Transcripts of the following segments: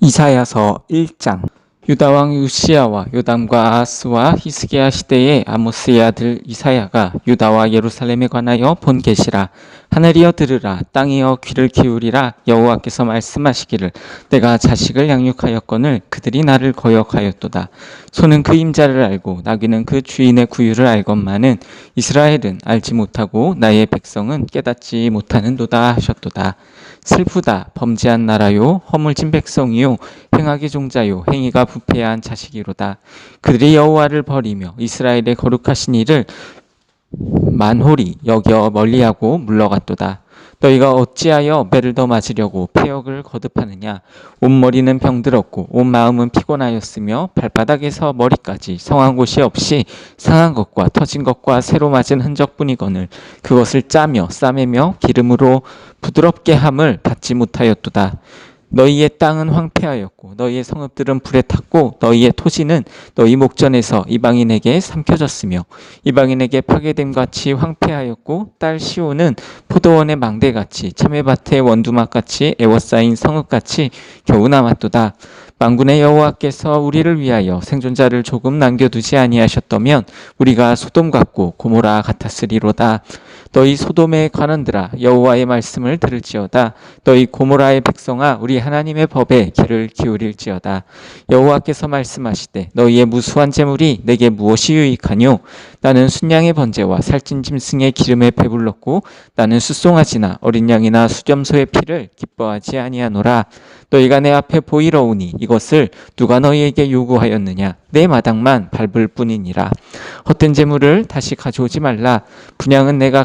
이사야서 1장. 유다 왕 유시야와 요담과 아하스와 히스기야 시대의 아모스의 아들 이사야가 유다와 예루살렘에 관하여 본 계시라. 하늘이여 들으라. 땅이여 귀를 기울이라. 여호와께서 말씀하시기를 내가 자식을 양육하였거늘 그들이 나를 거역하였도다. 소는 그 임자를 알고 나귀는 그 주인의 구유를 알건만은 이스라엘은 알지 못하고 나의 백성은 깨닫지 못하는도다 하셨도다 슬프다 범죄한 나라요 허물진 백성이요 행악의 종자요 행위가 부패한 자식이로다. 그들이 여호와를 버리며 이스라엘의 거룩하신 이를 만홀히 여겨 멀리하고 물러갔도다 너희가 어찌하여 매를 더 맞으려고 폐역을 거듭하느냐? 온 머리는 병들었고 온 마음은 피곤하였으며 발바닥에서 머리까지 성한 곳이 없이 상한 것과 터진 것과 새로 맞은 흔적뿐이거늘 그것을 짜며 싸매며 기름으로 부드럽게 함을 받지 못하였도다 너희의 땅은 황폐하였고 너희의 성읍들은 불에 탔고 너희의 토지는 너희 목전에서 이방인에게 삼켜졌으며 이방인에게 파괴됨 같이 황폐하였고 딸 시온은 포도원의 망대같이 참외밭의 원두막같이 애워싸인 성읍같이 겨우 남았도다. 만군의 여호와께서 우리를 위하여 생존자를 조금 남겨두지 아니하셨다면 우리가 소돔 같고 고모라 같았으리로다 너희 소돔의 관원들아 여호와의 말씀을 들을지어다. 너희 고모라의 백성아 우리 하나님의 법에 귀를 기울일지어다. 여호와께서 말씀하시되 너희의 무수한 재물이 내게 무엇이 유익하뇨? 나는 순양의 번제와 살찐 짐승의 기름에 배불렀고 나는 숫송아지나 어린 양이나 수렴소의 피를 기뻐하지 아니하노라. 너희가 내 앞에 보이러 오니 이것을 누가 너희에게 요구하였느냐? 내 마당만 밟을 뿐이니라. 헛된 재물을 다시 가져오지 말라. 분양은 내가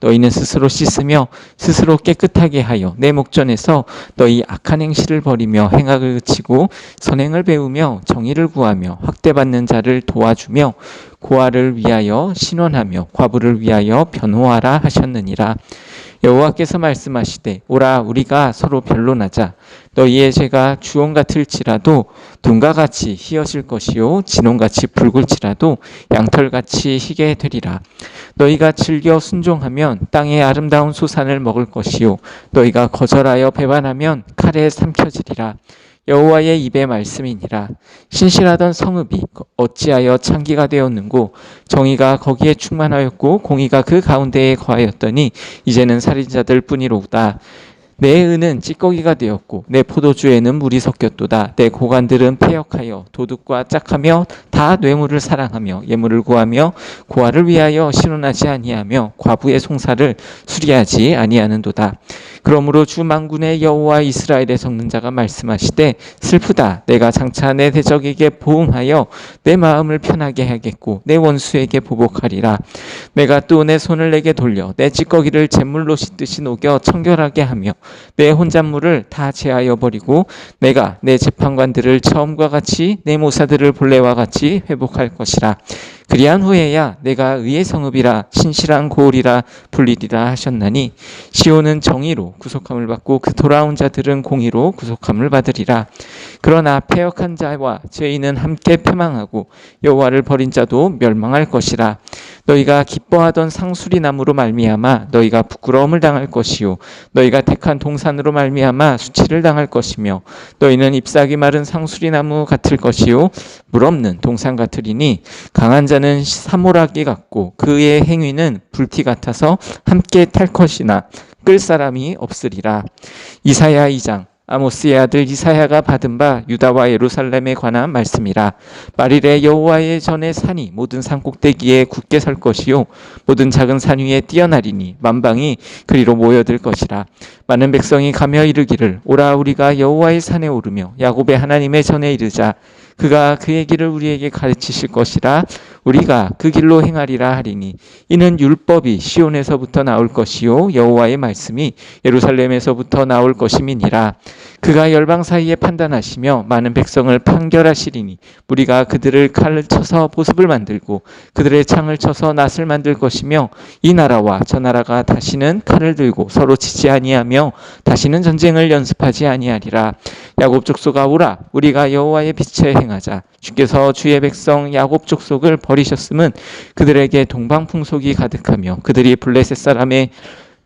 너희는 스스로 씻으며 스스로 깨끗하게 하여 내 목전에서 너희 악한 행실을 버리며 행악을 그치고 선행을 배우며 정의를 구하며 학대받는 자를 도와주며 고아를 위하여 신원하며 과부를 위하여 변호하라 하셨느니라 여호와께서 말씀하시되 오라 우리가 서로 변론하자. 너희의 죄가 주홍 같을지라도 둔과 같이 희어질 것이요 진홍같이 붉을지라도 양털같이 희게 되리라. 너희가 즐겨 순종하면 땅의 아름다운 소산을 먹을 것이요 너희가 거절하여 배반하면 칼에 삼켜지리라 여호와의 입의 말씀이니라. 신실하던 성읍이 어찌하여 창기가 되었는고 정의가 거기에 충만하였고 공의가 그 가운데에 거하였더니 이제는 살인자들 뿐이로다. 내 은은 찌꺼기가 되었고 내 포도주에는 물이 섞였도다. 내 고관들은 폐역하여 도둑과 짝하며 다 뇌물을 사랑하며 예물을 구하며 고아를 위하여 신원하지 아니하며 과부의 송사를 수리하지 아니하는도다 그러므로 주 만군의 여호와 이스라엘의 적는 자가 말씀하시되 슬프다. 내가 장차 내 대적에게 보응하여 내 마음을 편하게 하겠고 내 원수에게 보복하리라. 내가 또 내 손을 내게 돌려 내 찌꺼기를 잿물로 씻듯이 녹여 청결하게 하며 내 혼잣물을 다 제하여 버리고 내가 내 재판관들을 처음과 같이 내 모사들을 본래와 같이 회복할 것이라 그리한 후에야 내가 의의 성읍이라 신실한 고을이라 불리리라 하셨나니 시온은 정의로 구속함을 받고 그 돌아온 자들은 공의로 구속함을 받으리라. 그러나 폐역한 자와 죄인은 함께 패망하고 여호와를 버린 자도 멸망할 것이라 너희가 기뻐하던 상수리 나무로 말미암아 너희가 부끄러움을 당할 것이요. 너희가 택한 동산으로 말미암아 수치를 당할 것이며 너희는 잎사귀 마른 상수리 나무 같을 것이요. 물 없는 동산 같으리니 강한 자는 사모라기 같고 그의 행위는 불티 같아서 함께 탈 것이나 끌 사람이 없으리라. 이사야 2장 아모스의 아들 이사야가 받은 바 유다와 예루살렘에 관한 말씀이라. 말일에 여호와의 전에 산이 모든 산 꼭대기에 굳게 설 것이요. 모든 작은 산 위에 뛰어나리니 만방이 그리로 모여들 것이라. 많은 백성이 가며 이르기를 오라 우리가 여호와의 산에 오르며 야곱의 하나님의 전에 이르자 그가 그의 길을 우리에게 가르치실 것이라 우리가 그 길로 행하리라 하리니 이는 율법이 시온에서부터 나올 것이요 여호와의 말씀이 예루살렘에서부터 나올 것임이니라. 그가 열방 사이에 판단하시며 많은 백성을 판결하시리니 우리가 그들을 칼을 쳐서 보습을 만들고 그들의 창을 쳐서 낫을 만들 것이며 이 나라와 저 나라가 다시는 칼을 들고 서로 치지 아니하며 다시는 전쟁을 연습하지 아니하리라. 야곱 족속아 오라. 우리가 여호와의 빛에 행 하자. 주께서 주의 백성 야곱 족속을 버리셨음은 그들에게 동방풍속이 가득하며 그들이 블레셋 사람의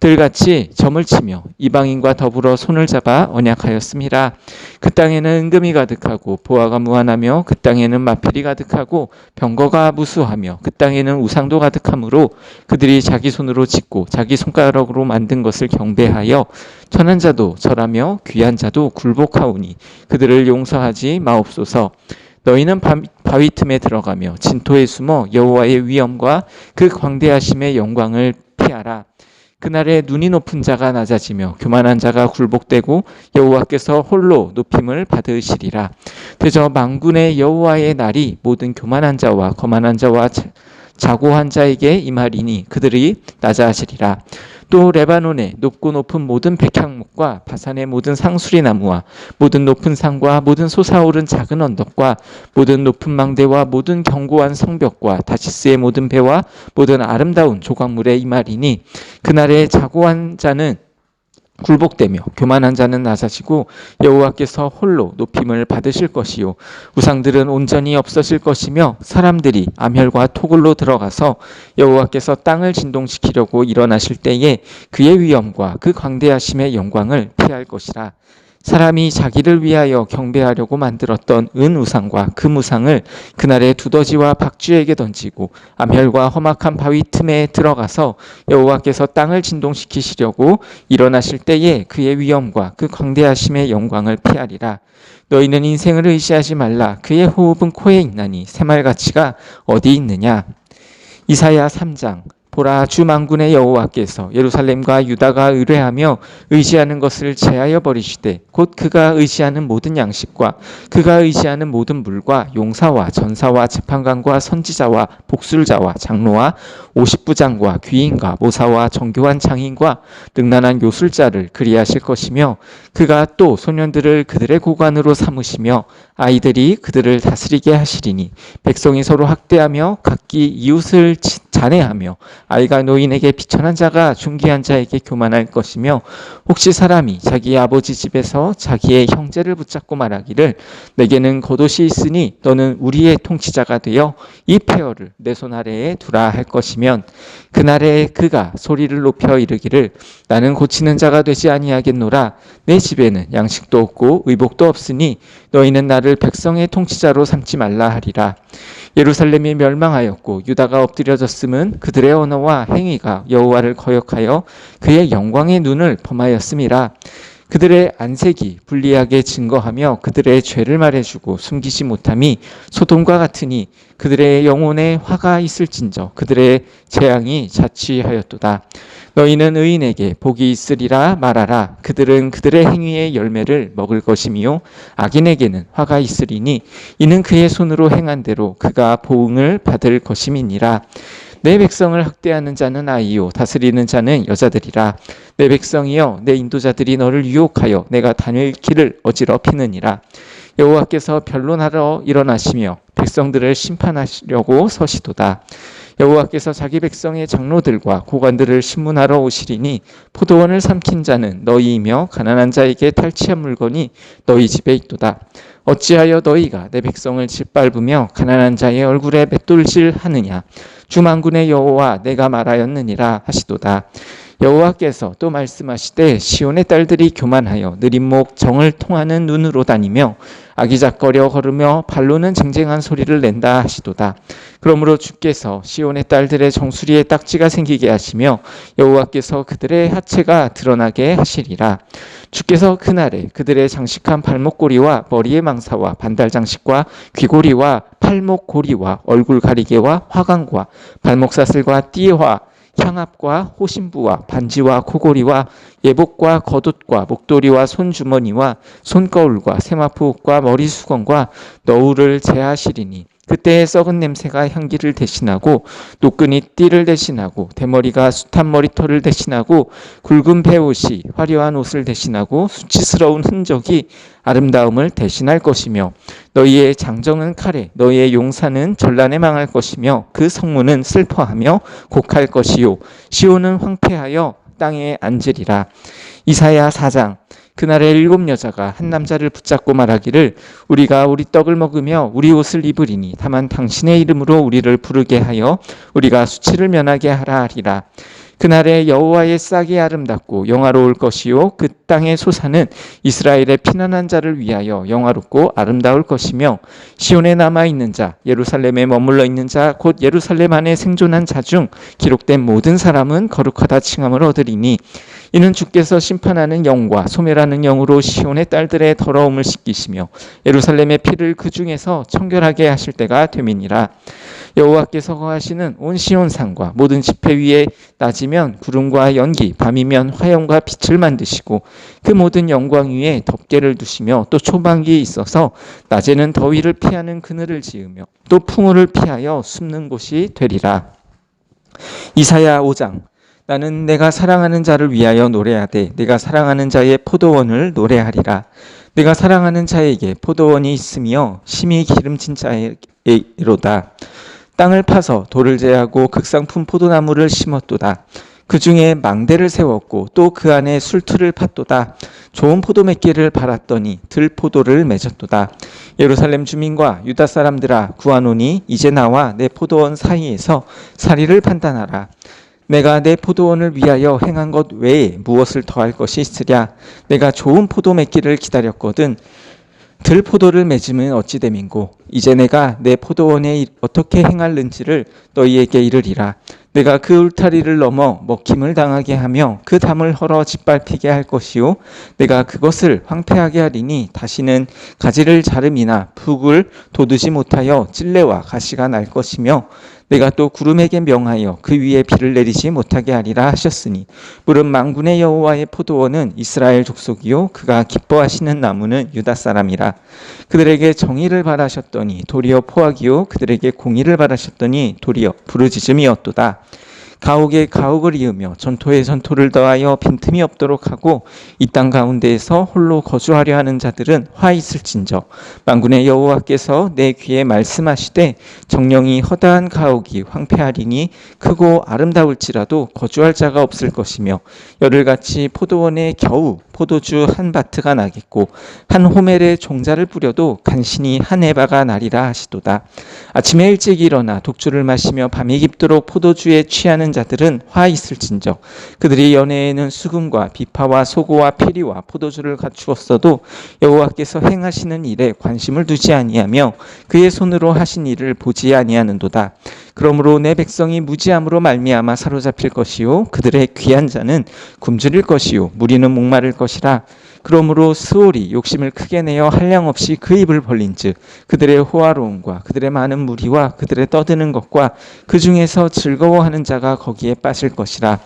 들같이 점을 치며 이방인과 더불어 손을 잡아 언약하였습니다. 그 땅에는 은금이 가득하고 보화가 무한하며 그 땅에는 마필이 가득하고 병거가 무수하며 그 땅에는 우상도 가득하므로 그들이 자기 손으로 짓고 자기 손가락으로 만든 것을 경배하여 천한 자도 절하며 귀한 자도 굴복하오니 그들을 용서하지 마옵소서. 너희는 바위 틈에 들어가며 진토에 숨어 여호와의 위엄과 그 광대하심의 영광을 피하라. 그날에 눈이 높은 자가 낮아지며 교만한 자가 굴복되고 여호와께서 홀로 높임을 받으시리라. 대저 망군의 여호와의 날이 모든 교만한 자와 거만한 자와 자고한 자에게 임하리니 그들이 낮아지리라. 또 레바논의 높고 높은 모든 백향목과 바산의 모든 상수리 나무와 모든 높은 산과 모든 솟아오른 작은 언덕과 모든 높은 망대와 모든 견고한 성벽과 다시스의 모든 배와 모든 아름다운 조각물의 이말이니 그날에 자고한 자는 굴복되며 교만한 자는 낮아지고 여호와께서 홀로 높임을 받으실 것이요. 우상들은 온전히 없어질 것이며 사람들이 암혈과 토굴로 들어가서 여호와께서 땅을 진동시키려고 일어나실 때에 그의 위엄과 그 광대하심의 영광을 피할 것이라 사람이 자기를 위하여 경배하려고 만들었던 은우상과 금우상을 그날의 두더지와 박쥐에게 던지고 암혈과 험악한 바위 틈에 들어가서 여호와께서 땅을 진동시키시려고 일어나실 때에 그의 위엄과 그 광대하심의 영광을 피하리라. 너희는 인생을 의시하지 말라. 그의 호흡은 코에 있나니 새말가치가 어디 있느냐. 이사야 3장 보라 주 만군의 여호와께서 예루살렘과 유다가 의뢰하며 의지하는 것을 제하여 버리시되 곧 그가 의지하는 모든 양식과 그가 의지하는 모든 물과 용사와 전사와 재판관과 선지자와 복술자와 장로와 오십부장과 귀인과 모사와 정교한 장인과 능란한 요술자를 그리하실 것이며 그가 또 소년들을 그들의 고관으로 삼으시며 아이들이 그들을 다스리게 하시리니 백성이 서로 학대하며 각기 이웃을 잔해하며 아이가 노인에게 비천한 자가 중기한 자에게 교만할 것이며 혹시 사람이 자기 아버지 집에서 자기의 형제를 붙잡고 말하기를 내게는 겉옷이 있으니 너는 우리의 통치자가 되어 이 폐허를 내 손 아래에 두라 할 것이면 그날에 그가 소리를 높여 이르기를 나는 고치는 자가 되지 아니하겠노라. 내 집에는 양식도 없고 의복도 없으니 너희는 나를 백성의 통치자로 삼지 말라 하리라 예루살렘이 멸망하였고 유다가 엎드려졌음은 그들의 언어와 행위가 여호와를 거역하여 그의 영광의 눈을 범하였음이라 그들의 안색이 불리하게 증거하며 그들의 죄를 말해주고 숨기지 못함이 소돔과 같으니 그들의 영혼에 화가 있을진저 그들의 재앙이 자취하였도다. 너희는 의인에게 복이 있으리라 말하라. 그들은 그들의 행위의 열매를 먹을 것이미요. 악인에게는 화가 있으리니 이는 그의 손으로 행한 대로 그가 보응을 받을 것임이니라. 내 백성을 학대하는 자는 아이요 다스리는 자는 여자들이라 내 백성이여 내 인도자들이 너를 유혹하여 내가 다닐 길을 어지럽히느니라 여호와께서 변론하러 일어나시며 백성들을 심판하시려고 서시도다 여호와께서 자기 백성의 장로들과 고관들을 신문하러 오시리니 포도원을 삼킨 자는 너희이며 가난한 자에게 탈취한 물건이 너희 집에 있도다. 어찌하여 너희가 내 백성을 짓밟으며 가난한 자의 얼굴에 맷돌질 하느냐 주만군의 여호와 내가 말하였느니라 하시도다. 여호와께서 또 말씀하시되 시온의 딸들이 교만하여 느림목 정을 통하는 눈으로 다니며 아기작거려 걸으며 발로는 쟁쟁한 소리를 낸다 하시도다. 그러므로 주께서 시온의 딸들의 정수리에 딱지가 생기게 하시며 여호와께서 그들의 하체가 드러나게 하시리라. 주께서 그날에 그들의 장식한 발목고리와 머리의 망사와 반달 장식과 귀고리와 팔목고리와 얼굴 가리개와 화관과 발목사슬과 띠와 향압과 호신부와 반지와 코골이와 예복과 겉옷과 목도리와 손주머니와 손거울과 세마포옷과 머리수건과 너울을 제하시리니 그때의 썩은 냄새가 향기를 대신하고 노끈이 띠를 대신하고 대머리가 숱한 머리털을 대신하고 굵은 배옷이 화려한 옷을 대신하고 수치스러운 흔적이 아름다움을 대신할 것이며 너희의 장정은 칼에 너희의 용사는 전란에 망할 것이며 그 성문은 슬퍼하며 곡할 것이요. 시온은 황폐하여 땅에 앉으리라. 이사야 4장 그날에 일곱 여자가 한 남자를 붙잡고 말하기를 우리가 우리 떡을 먹으며 우리 옷을 입으리니 다만 당신의 이름으로 우리를 부르게 하여 우리가 수치를 면하게 하라 하리라 그날에 여호와의 싹이 아름답고 영화로울 것이요 그 땅의 소사는 이스라엘의 피난한 자를 위하여 영화롭고 아름다울 것이며 시온에 남아 있는 자 예루살렘에 머물러 있는 자 곧 예루살렘 안에 생존한 자 중 기록된 모든 사람은 거룩하다 칭함을 얻으리니 이는 주께서 심판하는 영과 소멸하는 영으로 시온의 딸들의 더러움을 씻기시며 예루살렘의 피를 그 중에서 청결하게 하실 때가 됨이니라 여호와께 서 거하시는 온 시온 산과 모든 지폐 위에 낮이면 구름과 연기 밤이면 화염과 빛을 만드시고 그 모든 영광 위에 덮개를 두시며 또 초방기 있어서 낮에는 더위를 피하는 그늘을 지으며 또 풍우를 피하여 숨는 곳이 되리라. 이사야 5장 나는 내가 사랑하는 자를 위하여 노래하되 내가 사랑하는 자의 포도원을 노래하리라. 내가 사랑하는 자에게 포도원이 있으며 심히 기름진 자에게로다 땅을 파서 돌을 제하고 극상품 포도나무를 심었도다. 그 중에 망대를 세웠고 또 그 안에 술틀을 팠도다. 좋은 포도 맺기를 바랐더니 들포도를 맺었도다. 예루살렘 주민과 유다 사람들아 구하노니 이제 나와 내 포도원 사이에서 사리를 판단하라. 내가 내 포도원을 위하여 행한 것 외에 무엇을 더할 것이 있으랴. 내가 좋은 포도 맺기를 기다렸거든. 들 포도를 맺으면 어찌 됨인고? 이제 내가 내 포도원에 어떻게 행할는지를 너희에게 이르리라. 내가 그 울타리를 넘어 먹힘을 당하게 하며 그 담을 헐어 짓밟히게 할 것이요. 내가 그것을 황폐하게 하리니 다시는 가지를 자름이나 푹을 돋우지 못하여 찔레와 가시가 날 것이며 내가 또 구름에게 명하여 그 위에 비를 내리지 못하게 하리라 하셨으니 물은 망군의 여호와의 포도원은 이스라엘 족속이요 그가 기뻐하시는 나무는 유다 사람이라. 그들에게 정의를 바라셨더니 도리어 포악이요 그들에게 공의를 바라셨더니 도리어 부르짖음이었도다 가옥에 가옥을 이으며 전토에 전토를 더하여 빈틈이 없도록 하고 이 땅 가운데에서 홀로 거주하려 하는 자들은 화 있을진저. 만군의 여호와께서 내 귀에 말씀하시되 정령이 허다한 가옥이 황폐하리니 크고 아름다울지라도 거주할 자가 없을 것이며 열흘같이 포도원에 겨우 포도주 한 바트가 나겠고 한 호멜에 종자를 뿌려도 간신히 한 에바가 나리라 하시도다. 아침에 일찍 일어나 독주를 마시며 밤이 깊도록 포도주에 취하는 자들은 화 있을진저 그들이 연애에는 수금과 비파와 소고와 피리와 포도주를 갖추었어도 여호와께서 행하시는 일에 관심을 두지 아니하며 그의 손으로 하신 일을 보지 아니하는도다. 그러므로 내 백성이 무지함으로 말미암아 사로잡힐 것이요 그들의 귀한 자는 굶주릴 것이요 무리는 목마를 것이라 그러므로 스올이 욕심을 크게 내어 한량 없이 그 입을 벌린즉 그들의 호화로움과 그들의 많은 무리와 그들의 떠드는 것과 그 중에서 즐거워하는 자가 거기에 빠질 것이라.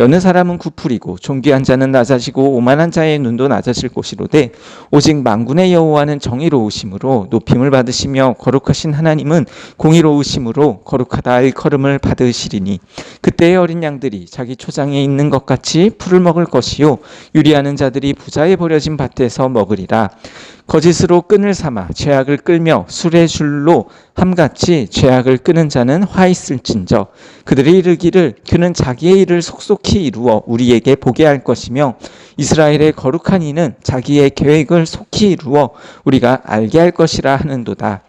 여느 사람은 구풀이고 존귀한 자는 낮아지고 오만한 자의 눈도 낮아질 것이로되 오직 만군의 여호와는 정의로우심으로 높임을 받으시며 거룩하신 하나님은 공의로우심으로 거룩하다 일컬음을 받으시리니. 그때의 어린 양들이 자기 초장에 있는 것 같이 풀을 먹을 것이요. 유리하는 자들이 부자의 버려진 밭에서 먹으리라. 거짓으로 끈을 삼아 죄악을 끌며 술의 줄로 함같이 죄악을 끄는 자는 화 있을진저 그들이 이르기를 그는 자기의 일을 속속히 이루어 우리에게 보게 할 것이며 이스라엘의 거룩한 이는 자기의 계획을 속히 이루어 우리가 알게 할 것이라 하는도다.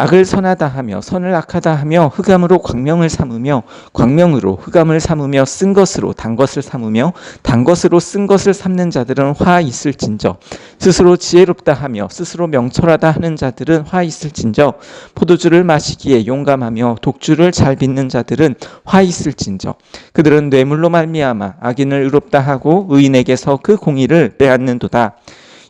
악을 선하다 하며 선을 악하다 하며 흑암으로 광명을 삼으며 광명으로 흑암을 삼으며 쓴 것으로 단 것을 삼으며 단 것으로 쓴 것을 삼는 자들은 화 있을진저. 스스로 지혜롭다 하며 스스로 명철하다 하는 자들은 화 있을진저. 포도주를 마시기에 용감하며 독주를 잘 빚는 자들은 화 있을진저. 그들은 뇌물로 말미암아 악인을 의롭다 하고 의인에게서 그 공의를 빼앗는도다.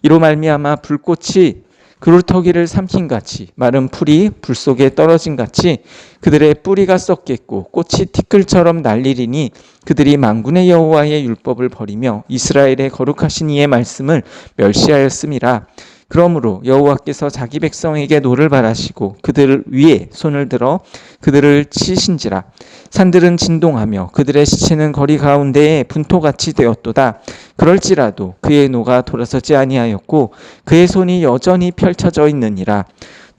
이로 말미암아 불꽃이 그루터기를 삼킨 같이 마른 풀이 불 속에 떨어진 같이 그들의 뿌리가 썩겠고 꽃이 티끌처럼 날리리니 그들이 만군의 여호와의 율법을 버리며 이스라엘의 거룩하신 이의 말씀을 멸시하였음이라 그러므로 여호와께서 자기 백성에게 노를 바라시고 그들 위에 손을 들어 그들을 치신지라. 산들은 진동하며 그들의 시체는 거리 가운데에 분토같이 되었도다. 그럴지라도 그의 노가 돌아서지 아니하였고 그의 손이 여전히 펼쳐져 있느니라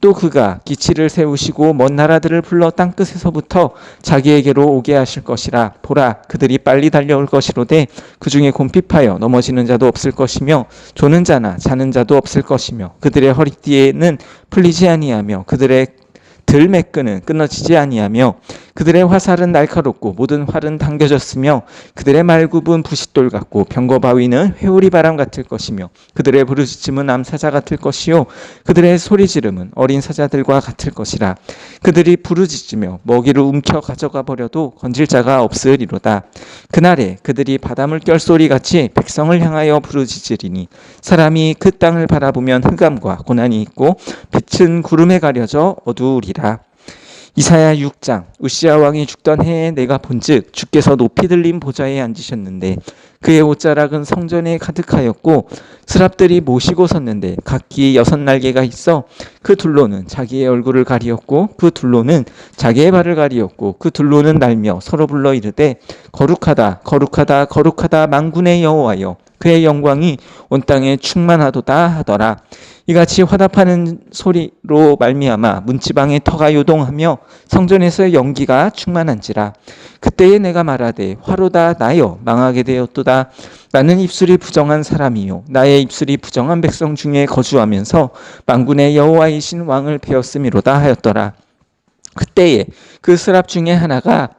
또 그가 기치를 세우시고 먼 나라들을 불러 땅끝에서부터 자기에게로 오게 하실 것이라. 보라 그들이 빨리 달려올 것이로되 그 중에 곰핍하여 넘어지는 자도 없을 것이며 조는 자나 자는 자도 없을 것이며 그들의 허리띠에는 풀리지 아니하며 그들의 들 매끈은 끊어지지 아니하며 그들의 화살은 날카롭고 모든 활은 당겨졌으며 그들의 말굽은 부싯돌 같고 병거 바위는 회오리 바람 같을 것이며 그들의 부르짖음은 암사자 같을 것이요 그들의 소리 지름은 어린 사자들과 같을 것이라. 그들이 부르짖으며 먹이를 움켜 가져가 버려도 건질 자가 없으리로다. 그날에 그들이 바닷물 결소리 같이 백성을 향하여 부르짖으리니 사람이 그 땅을 바라보면 흑암과 고난이 있고 빛은 구름에 가려져 어두우리라 이사야 6장 우시아 왕이 죽던 해에 내가 본즉 주께서 높이 들린 보좌에 앉으셨는데 그의 옷자락은 성전에 가득하였고 스랍들이 모시고 섰는데 각기 여섯 날개가 있어 그 둘로는 자기의 얼굴을 가리었고 그 둘로는 자기의 발을 가리었고 그 둘로는 날며 서로 불러 이르되 거룩하다 거룩하다 거룩하다 만군의 여호와여 그의 영광이 온 땅에 충만하도다 하더라. 이같이 화답하는 소리로 말미암아 문지방의 터가 요동하며 성전에서 연기가 충만한지라. 그때에 내가 말하되 화로다 나여 망하게 되었도다. 나는 입술이 부정한 사람이요. 나의 입술이 부정한 백성 중에 거주하면서 만군의 여호와이신 왕을 배웠음이로다 하였더라. 그때에 그 스랍 중에 하나가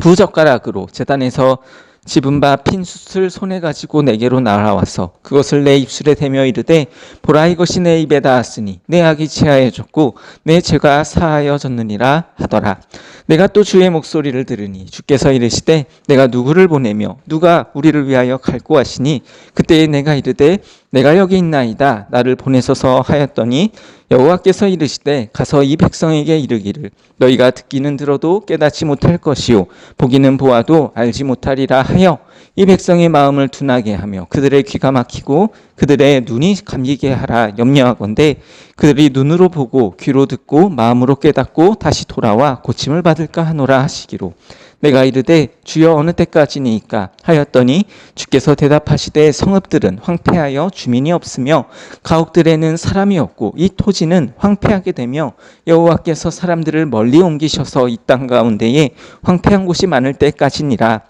부젓가락으로 재단에서 집은 바 핀 숯을 손에 가지고 내게로 날아와서 그것을 내 입술에 대며 이르되 보라 이것이 내 입에 닿았으니 내 악이 치하여졌고 내 죄가 사하여졌느니라 하더라. 내가 또 주의 목소리를 들으니 주께서 이르시되 내가 누구를 보내며 누가 우리를 위하여 갈고 하시니? 그때에 내가 이르되 내가 여기 있나이다. 나를 보내소서 하였더니 여호와께서 이르시되 가서 이 백성에게 이르기를 너희가 듣기는 들어도 깨닫지 못할 것이요 보기는 보아도 알지 못하리라 하여 이 백성의 마음을 둔하게 하며 그들의 귀가 막히고 그들의 눈이 감기게 하라 염려하건대 그들이 눈으로 보고 귀로 듣고 마음으로 깨닫고 다시 돌아와 고침을 받을까 하노라 하시기로 내가 이르되 주여 어느 때까지니이까 하였더니 주께서 대답하시되 성읍들은 황폐하여 주민이 없으며 가옥들에는 사람이 없고 이 토지는 황폐하게 되며 여호와께서 사람들을 멀리 옮기셔서 이 땅 가운데에 황폐한 곳이 많을 때까지니라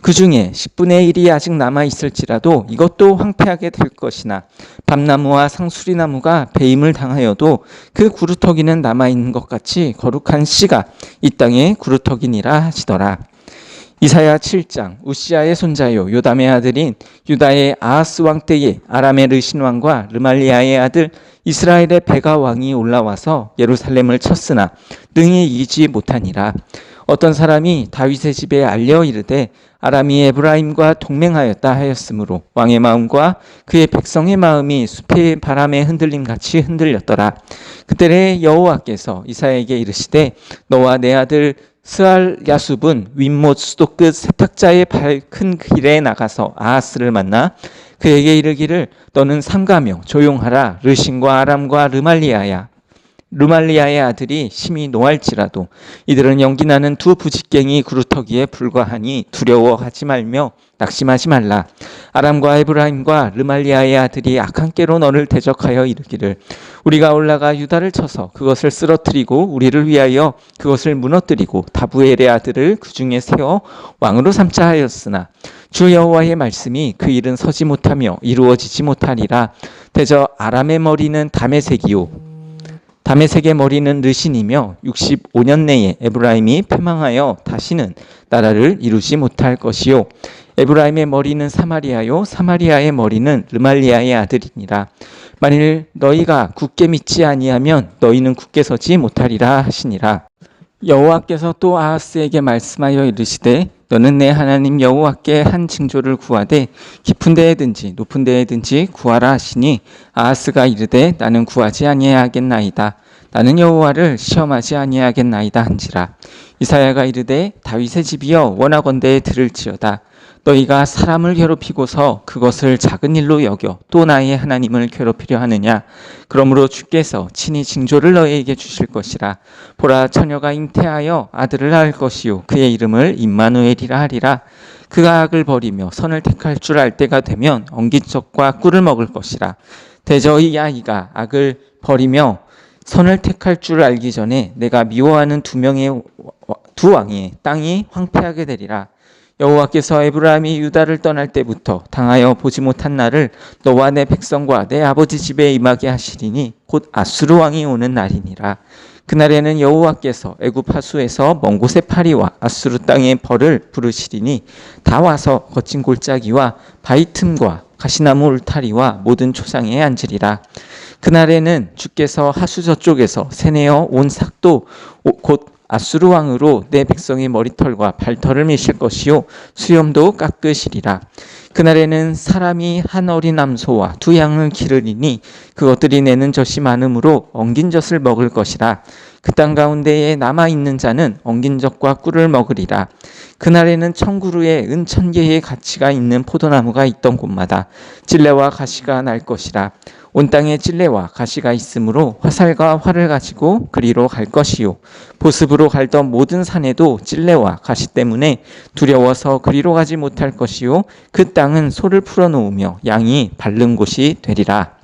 그 중에 10분의 1이 아직 남아 있을지라도 이것도 황폐하게 될 것이나 밤나무와 상수리나무가 배임을 당하여도 그 구루터기는 남아 있는 것 같이 거룩한 씨가 이 땅에 구루터기니라 하시더라. 이사야 7장 우시아의 손자요 요담의 아들인 유다의 아하스 왕 때에 아람의 르신 왕과 르말리아의 아들 이스라엘의 베가 왕이 올라와서 예루살렘을 쳤으나 능히 이기지 못하니라 어떤 사람이 다윗의 집에 알려 이르되 아람이 에브라임과 동맹하였다 하였으므로 왕의 마음과 그의 백성의 마음이 숲의 바람에 흔들림 같이 흔들렸더라. 그때에 여호와께서 이사에게 이르시되 너와 내 아들 스알 야숲은 윗못 수도 끝 세탁자의 발큰 길에 나가서 아하스를 만나 그에게 이르기를 너는 삼가며 조용하라 르신과 아람과 르말리아야 르말리아의 아들이 심히 노할지라도 이들은 연기나는 두 부직갱이 구루터기에 불과하니 두려워하지 말며 낙심하지 말라. 아람과 에브라임과 르말리아의 아들이 악한 깨로 너를 대적하여 이르기를 우리가 올라가 유다를 쳐서 그것을 쓰러뜨리고 우리를 위하여 그것을 무너뜨리고 다부엘의 아들을 그 중에 세워 왕으로 삼자 하였으나 주 여호와의 말씀이 그 일은 서지 못하며 이루어지지 못하리라. 대저 아람의 머리는 담의 색이요 다메섹의 머리는 르신이며 65년 내에 에브라임이 패망하여 다시는 나라를 이루지 못할 것이요. 에브라임의 머리는 사마리아요. 사마리아의 머리는 르말리아의 아들이니라. 만일 너희가 굳게 믿지 아니하면 너희는 굳게 서지 못하리라 하시니라. 여호와께서 또 아하스에게 말씀하여 이르시되 너는 내 하나님 여호와께 한 징조를 구하되 깊은 데에든지 높은 데에든지 구하라 하시니 아하스가 이르되 나는 구하지 아니하겠나이다. 나는 여호와를 시험하지 아니하겠나이다 한지라. 이사야가 이르되 다윗의 집이여 원하건대 들을지어다 너희가 사람을 괴롭히고서 그것을 작은 일로 여겨 또 나의 하나님을 괴롭히려 하느냐? 그러므로 주께서 친히 징조를 너희에게 주실 것이라. 보라 처녀가 잉태하여 아들을 낳을 것이요. 그의 이름을 임마누엘이라 하리라. 그가 악을 버리며 선을 택할 줄 알 때가 되면 엉기적과 꿀을 먹을 것이라. 대저 이 아이가 악을 버리며 선을 택할 줄 알기 전에 내가 미워하는 두 명의 두 왕의 땅이 황폐하게 되리라 여호와께서 에브라임이 유다를 떠날 때부터 당하여 보지 못한 날을 너와 내 백성과 내 아버지 집에 임하게 하시리니 곧 아수르 왕이 오는 날이니라. 그날에는 여호와께서 애굽 하수에서 먼 곳의 파리와 아수르 땅의 벌을 부르시리니 다 와서 거친 골짜기와 바위 틈과 가시나무 울타리와 모든 초상에 앉으리라. 그날에는 주께서 하수 저쪽에서 세내어 온 삭도 곧 아수르 왕으로 내 백성의 머리털과 발털을 미실 것이요 수염도 깎으시리라. 그날에는 사람이 한 어린 암소와 두 양을 기르리니 그것들이 내는 젖이 많으므로 엉긴 젖을 먹을 것이라. 그 땅 가운데에 남아 있는 자는 엉긴 젖과 꿀을 먹으리라. 그날에는 청구루에 은천 개의 가치가 있는 포도나무가 있던 곳마다 찔레와 가시가 날 것이라. 온 땅에 찔레와 가시가 있으므로 화살과 활을 가지고 그리로 갈 것이요. 보습으로 갈던 모든 산에도 찔레와 가시 때문에 두려워서 그리로 가지 못할 것이요. 그 땅은 소를 풀어놓으며 양이 밟는 곳이 되리라